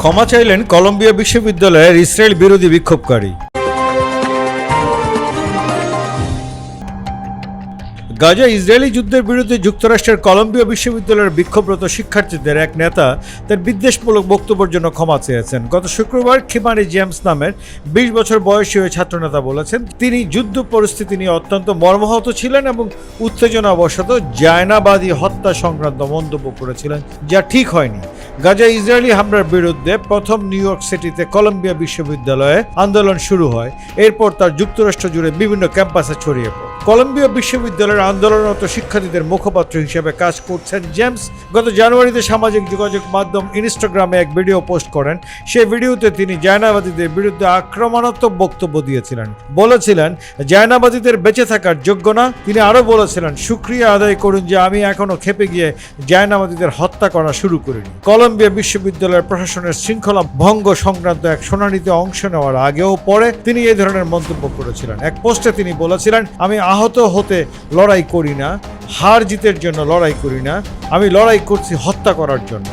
ক্ষমা চাইলেন কলম্বিয়া বিশ্ববিদ্যালয়ের ইসরায়েল বিরোধী বিক্ষোভকারী। গাজা ইসরায়েলি যুদ্ধের বিরুদ্ধে যুক্তরাষ্ট্রের কলম্বিয়া বিশ্ববিদ্যালয়ের বিক্ষোভরত শিক্ষার্থীদের এক নেতা তার বিদ্বেষমূলক বক্তব্যের জন্য ক্ষমা চেয়েছেন। গত শুক্রবার খিমানি জেমস নামের বিশ বছর বয়সী ওই ছাত্রনেতা বলেছেন, তিনি যুদ্ধ পরিস্থিতি নিয়ে অত্যন্ত মর্মাহত ছিলেন এবং উত্তেজনাবশত জায়নাবাদী হত্যা সংক্রান্ত মন্তব্য করেছিলেন, যা ঠিক হয়নি। গাজা ইসরায়েলি হামলার বিরুদ্ধে প্রথম নিউ ইয়র্ক সিটিতে কলম্বিয়া বিশ্ববিদ্যালয়ে আন্দোলন শুরু হয়। এরপর তার যুক্তরাষ্ট্র জুড়ে বিভিন্ন ক্যাম্পাসে ছড়িয়ে পড়ে। কলম্বিয়া বিশ্ববিদ্যালয়ের আন্দোলনরত শিক্ষার্থীদের মুখপাত্র হিসেবে কাজ করছেন জেমস। গত জানুয়ারিতে সামাজিক যোগাযোগ মাধ্যম ইনস্টাগ্রামে এক ভিডিও পোস্ট করেন। সেই ভিডিওতে তিনি জায়নাবাদীদের বিরুদ্ধে আক্রমণাত্মক বক্তব্য দিয়েছিলেন। বলেছিলেন, জায়নাবাদীদের বেঁচে থাকার যোগ্য না। তিনি আরও বলেছিলেন, সুক্রিয়া আদায় করুন যে আমি এখনও খেপে গিয়ে জায়নাবাদীদের হত্যা করা শুরু করিনি। কলম্বিয়া বিশ্ববিদ্যালয়ের প্রশাসনের শৃঙ্খলা ভঙ্গ সংক্রান্ত এক শুনানিতে অংশ নেওয়ার আগেও পরে তিনি এই ধরনের মন্তব্য করেছিলেন। এক পোস্টে তিনি বলেছিলেন, আমি আহত হতে লড়াই করি না, হার জিতের জন্য লড়াই করি না, আমি লড়াই করছি হত্যা করার জন্য।